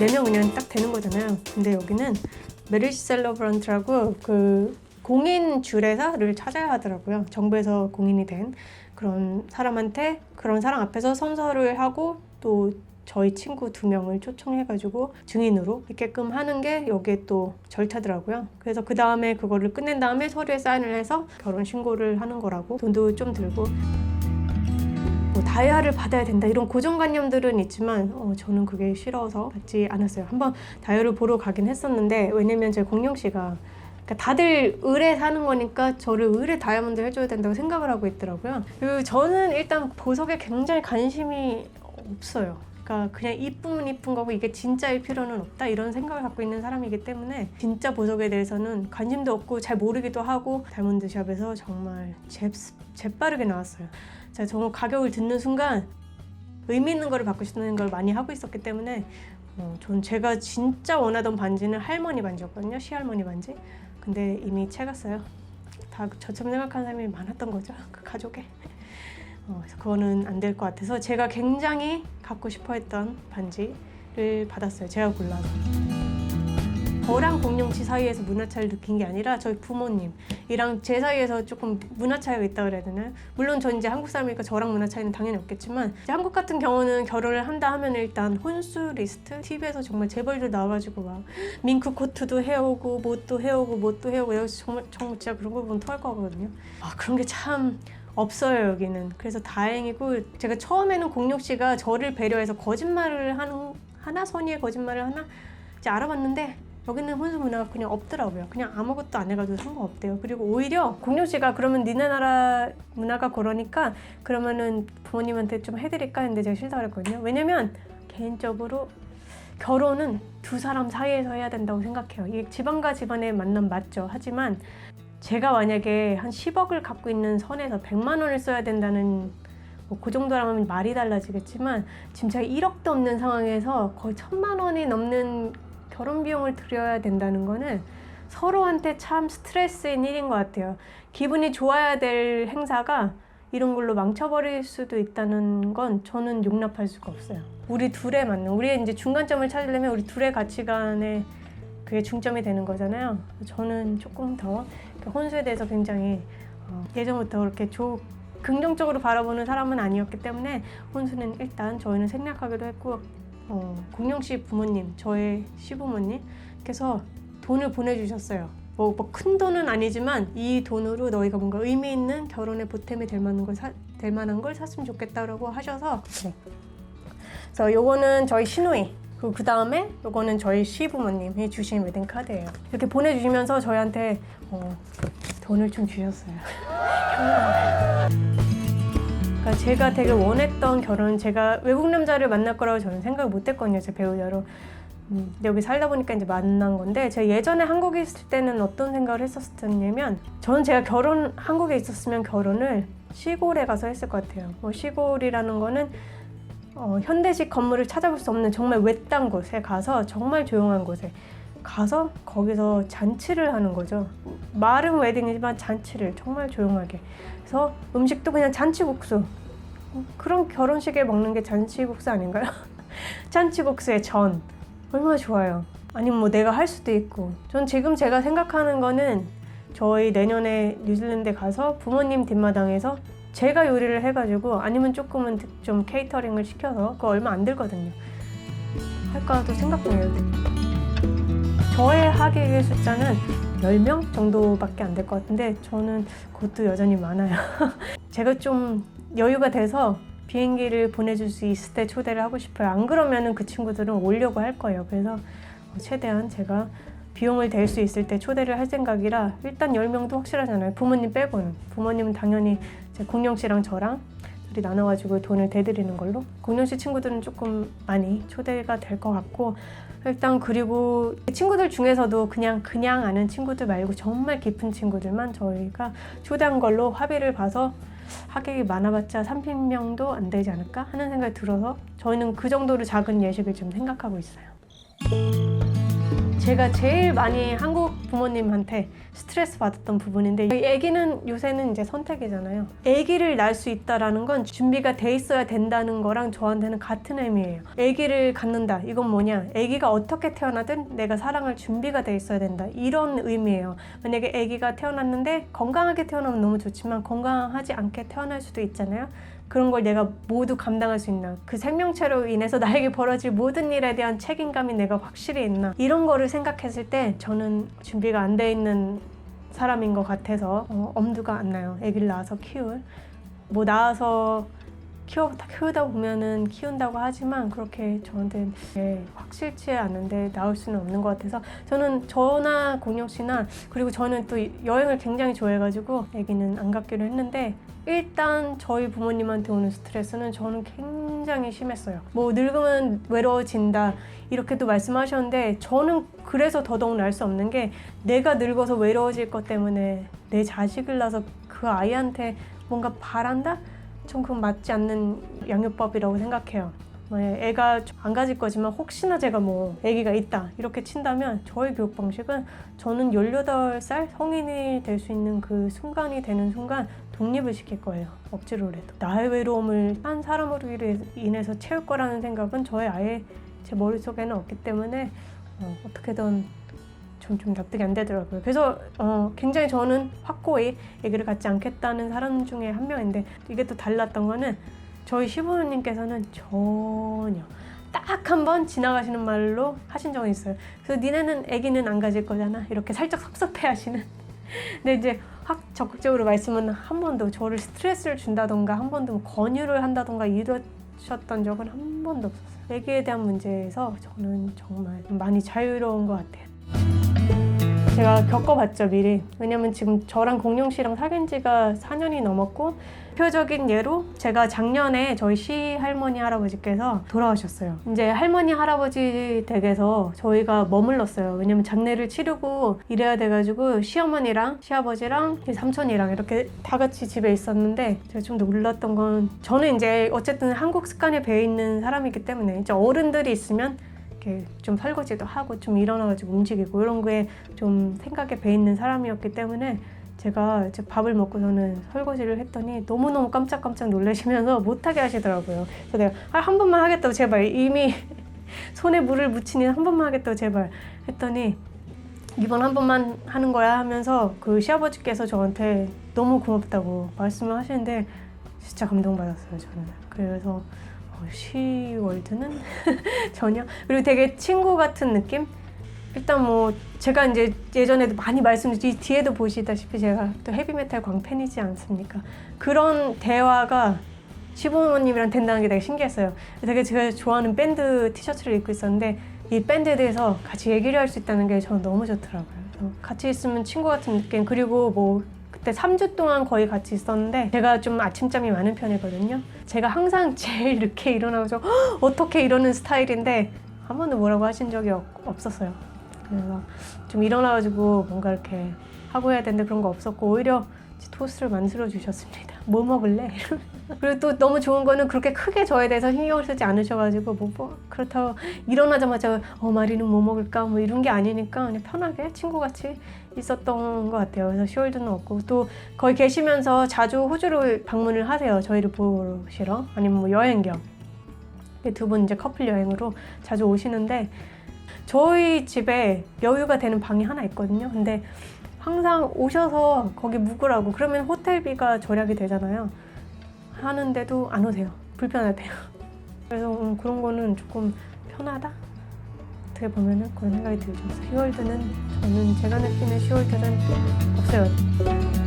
4명 그냥 딱 되는 거잖아요. 근데 여기는 메리시 셀러브런트라고 그 공인 주례사를 찾아야 하더라고요. 정부에서 공인이 된 그런 사람한테 그런 사람 앞에서 선서를 하고 또 저희 친구 두 명을 초청해가지고 증인으로 있게끔 하는 게 여기에 또 절차더라고요. 그래서 그 다음에 그거를 끝낸 다음에 서류에 사인을 해서 결혼 신고를 하는 거라고 돈도 좀 들고 뭐 다이아를 받아야 된다 이런 고정관념들은 있지만 어, 저는 그게 싫어서 받지 않았어요. 한번 다이아를 보러 가긴 했었는데 왜냐면 제 공룡 씨가 그러니까 다들 을에 사는 거니까 저를 을에 다이아몬드 해줘야 된다고 생각을 하고 있더라고요. 그리고 저는 일단 보석에 굉장히 관심이 없어요. 그러니까 그냥 이쁘면 이쁜 거고 이게 진짜일 필요는 없다 이런 생각을 갖고 있는 사람이기 때문에 진짜 보석에 대해서는 관심도 없고 잘 모르기도 하고 다이아몬드 샵에서 정말 재, 재빠르게 나왔어요. 제가 정말 가격을 듣는 순간 의미 있는 거를 받고 싶다는 걸 많이 하고 있었기 때문에 어, 전 제가 진짜 원하던 반지는 할머니 반지였거든요. 시할머니 반지. 근데 이미 채갔어요. 다 저처럼 생각하는 사람이 많았던 거죠. 그 가족에. 어, 그래서 그거는 안 될 것 같아서 제가 굉장히 갖고 싶어 했던 반지를 받았어요. 제가 골라서. 저랑 공룡치 사이에서 문화 차이를 느낀 게 아니라 저희 부모님 이랑 제 사이에서 조금 문화 차이가 있다 그래야 되나요? 물론 전 이제 한국 사람이니까 저랑 문화 차이는 당연히 없겠지만 한국 같은 경우는 결혼을 한다 하면 일단 혼수 리스트 TV에서 정말 재벌들 나와가지고 막 밍크 코트도 해오고 뭣도 해오고 뭣도 해오고 여기서 정말 정말 진짜 그런 거 보면 토할 거거든요. 아 그런 게참 없어요 여기는. 그래서 다행이고 제가 처음에는 공룡 씨가 저를 배려해서 거짓말을 하는 하나 선의의 거짓말을 하나 이제 알아봤는데 여기는 혼수 문화가 그냥 없더라고요. 그냥 아무것도 안 해가지고 상관없대요. 그리고 오히려 공룡 씨가 그러면 니네 나라 문화가 그러니까 그러면은 부모님한테 좀 해드릴까 했는데 제가 싫다 그랬거든요. 왜냐면 개인적으로 결혼은 두 사람 사이에서 해야 된다고 생각해요. 이게 집안과 집안의 만남 맞죠. 하지만 제가 만약에 한 10억을 갖고 있는 선에서 100만 원을 써야 된다는 뭐그 정도라면 말이 달라지겠지만 지금 제가 1억도 없는 상황에서 거의 천만 원이 넘는 결혼 비용을 들여야 된다는 거는 서로한테 참 스트레스인 일인 것 같아요. 기분이 좋아야 될 행사가 이런 걸로 망쳐버릴 수도 있다는 건 저는 용납할 수가 없어요. 우리 둘의 맞는, 우리의 이제 중간점을 찾으려면 우리 둘의 가치관에 그게 중점이 되는 거잖아요. 저는 조금 더 혼수에 대해서 굉장히 어, 예전부터 그렇게 조, 긍정적으로 바라보는 사람은 아니었기 때문에 혼수는 일단 저희는 생략하기로 했고 어, 공룡 씨 부모님, 저의 시부모님께서 돈을 보내주셨어요. 뭐큰 돈은 아니지만 이 돈으로 너희가 뭔가 의미 있는 결혼에 보탬이 될 만한 걸 사, 될 만한 걸 샀으면 좋겠다라고 하셔서 네. 그래서 요거는 저희 시누이 그리고 그 다음에 요거는 저희 시부모님이 주신 웨딩 카드예요. 이렇게 보내주시면서 저희한테 어, 돈을 좀 주셨어요. 그러니까 제가 되게 원했던 결혼, 제가 외국 남자를 만날 거라고 저는 생각을 못했거든요, 제 배우자로. 음, 여기 살다 보니까 이제 만난 건데 제가 예전에 한국에 있을 때는 어떤 생각을 했었냐면 저는 제가 결혼 한국에 있었으면 결혼을 시골에 가서 했을 것 같아요. 뭐 시골이라는 거는 어, 현대식 건물을 찾아볼 수 없는 정말 외딴 곳에 가서 정말 조용한 곳에 가서 거기서 잔치를 하는 거죠. 말은 웨딩이지만 잔치를 정말 조용하게. 그래서 음식도 그냥 잔치국수. 그런 결혼식에 먹는 게 잔치국수 아닌가요? 잔치국수에 전. 얼마나 좋아요. 아니면 뭐 내가 할 수도 있고. 전 지금 제가 생각하는 거는 저희 내년에 뉴질랜드 가서 부모님 뒷마당에서 제가 요리를 해가지고 아니면 조금은 좀 케이터링을 시켜서 그거 얼마 안 들거든요. 할까도 생각 중이에요. 저의 하객의 숫자는 10명 정도밖에 안 될 것 같은데 저는 그것도 여전히 많아요. 제가 좀 여유가 돼서 비행기를 보내줄 수 있을 때 초대를 하고 싶어요. 안 그러면은 그 친구들은 오려고 할 거예요. 그래서 최대한 제가 비용을 댈 수 있을 때 초대를 할 생각이라 일단 10명도 확실하잖아요. 부모님 빼고는. 부모님은 당연히 공룡 씨랑 저랑 둘이 나눠가지고 돈을 대드리는 걸로. 공룡 씨 친구들은 조금 많이 초대가 될 것 같고 일단 그리고 친구들 중에서도 그냥 그냥 아는 친구들 말고 정말 깊은 친구들만 저희가 초대한 걸로 합의를 봐서 하객이 많아봤자 30명도 안 되지 않을까 하는 생각이 들어서 저희는 그 정도로 작은 예식을 좀 생각하고 있어요. 제가 제일 많이 한국 부모님한테 스트레스 받았던 부분인데 이 아기는 요새는 이제 선택이잖아요. 아기를 낳을 수 있다라는 건 준비가 돼 있어야 된다는 거랑 저한테는 같은 의미예요. 아기를 갖는다. 이건 뭐냐? 아기가 어떻게 태어나든 내가 사랑할 준비가 돼 있어야 된다. 이런 의미예요. 만약에 아기가 태어났는데 건강하게 태어나면 너무 좋지만 건강하지 않게 태어날 수도 있잖아요. 그런 걸 내가 모두 감당할 수 있나? 그 생명체로 인해서 나에게 벌어질 모든 일에 대한 책임감이 내가 확실히 있나? 이런 거를 생각했을 때 저는 준비가 안 돼 있는 사람인 것 같아서 어, 엄두가 안 나요. 아기를 낳아서 키울. 뭐 낳아서 키워, 키우다 보면은 키운다고 하지만 그렇게 저한테 예, 확실치 않은데 나올 수는 없는 것 같아서 저는 저나 공영 씨나 그리고 저는 또 여행을 굉장히 좋아해가지고 아기는 안 갖기로 했는데 일단 저희 부모님한테 오는 스트레스는 저는 굉장히 심했어요. 뭐 늙으면 외로워진다 이렇게도 말씀하셨는데 저는 그래서 더더욱 날수 없는 게 내가 늙어서 외로워질 것 때문에 내 자식을 낳아서 그 아이한테 뭔가 바란다? 전 그건 맞지 않는 양육법이라고 생각해요. 만약 애가 안 가질 거지만 혹시나 제가 뭐 아기가 있다 이렇게 친다면 저의 교육 방식은 저는 18살 성인이 될 수 있는 그 순간이 되는 순간 독립을 시킬 거예요. 억지로라도. 나의 외로움을 한 사람으로 인해서 채울 거라는 생각은 저의 아예 제 머릿속에는 없기 때문에 어, 어떻게든 좀, 좀 납득이 안 되더라고요. 그래서 어, 굉장히 저는 확고히 얘기를 갖지 않겠다는 사람 중에 한 명인데 이게 또 달랐던 거는 저희 시부모님께서는 전혀 딱 한 번 지나가시는 말로 하신 적이 있어요. 그래서 니네는 아기는 안 가질 거잖아. 이렇게 살짝 섭섭해 하시는. 근데 이제 확 적극적으로 말씀은 한 번도 저를 스트레스를 준다던가 한 번도 뭐 권유를 한다던가 이러셨던 적은 한 번도 없었어요. 아기에 대한 문제에서 저는 정말 많이 자유로운 것 같아요. 제가 겪어봤죠 미리. 왜냐면 지금 저랑 공룡 씨랑 사귄 지가 4년이 넘었고 대표적인 예로 제가 작년에 저희 시 할머니 할아버지께서 돌아가셨어요. 이제 할머니 할아버지 댁에서 저희가 머물렀어요. 왜냐면 장례를 치르고 이래야 돼가지고 시어머니랑 시아버지랑 삼촌이랑 이렇게 다 같이 집에 있었는데 제가 좀더 놀랐던 건 저는 이제 어쨌든 한국 습관에 배어 있는 사람이기 때문에 이제 어른들이 있으면 이렇게 좀 설거지도 하고 좀 일어나가지고 움직이고 이런 거에 좀 생각에 배 있는 사람이었기 때문에 제가 이제 밥을 먹고서는 설거지를 했더니 너무너무 깜짝깜짝 놀라시면서 못하게 하시더라고요. 그래서 내가 아, 한 번만 하겠다고 제발 이미 손에 물을 묻히니 한 번만 하겠다고 제발 했더니 이번 한 번만 하는 거야 하면서 그 시아버지께서 저한테 너무 고맙다고 말씀을 하시는데 진짜 감동받았어요 저는. 그래서 어, 시월드는 전혀. 그리고 되게 친구 같은 느낌? 일단 뭐 제가 이제 예전에도 많이 말씀드린 뒤에도 보시다시피 제가 또 헤비메탈 광팬이지 않습니까? 그런 대화가 시부모님이랑 된다는 게 되게 신기했어요. 되게 제가 좋아하는 밴드 티셔츠를 입고 있었는데 이 밴드에 대해서 같이 얘기를 할 수 있다는 게 저는 너무 좋더라고요. 같이 있으면 친구 같은 느낌. 그리고 뭐 그때 3주 동안 거의 같이 있었는데 제가 좀 아침잠이 많은 편이거든요. 제가 항상 제일 늦게 일어나서 "헉, 어떻게 이러는 스타일인데 한 번도 뭐라고 하신 적이 없, 없었어요. 그래서 좀 일어나가지고 뭔가 이렇게 하고 해야 되는데 그런 거 없었고 오히려 토스트를 만들어 주셨습니다. 뭐 먹을래? 그리고 또 너무 좋은 거는 그렇게 크게 저에 대해서 신경을 쓰지 않으셔가지고 뭐, 뭐 그렇다고 일어나자마자 어 마리는 뭐 먹을까 뭐 이런 게 아니니까 그냥 편하게 친구같이 있었던 것 같아요. 그래서 시월드는 없고 또 거기 계시면서 자주 호주를 방문을 하세요. 저희를 보시러 아니면 뭐 여행 겸. 두 분 이제 커플 여행으로 자주 오시는데 저희 집에 여유가 되는 방이 하나 있거든요. 근데 항상 오셔서 거기 묵으라고 그러면 호텔비가 절약이 되잖아요. 하는데도 안 오세요. 불편하대요. 그래서 음, 그런 거는 조금 편하다? 어떻게 보면은 그런 생각이 들죠. 시월드는 저는 제가 느끼는 시월드는 없어요.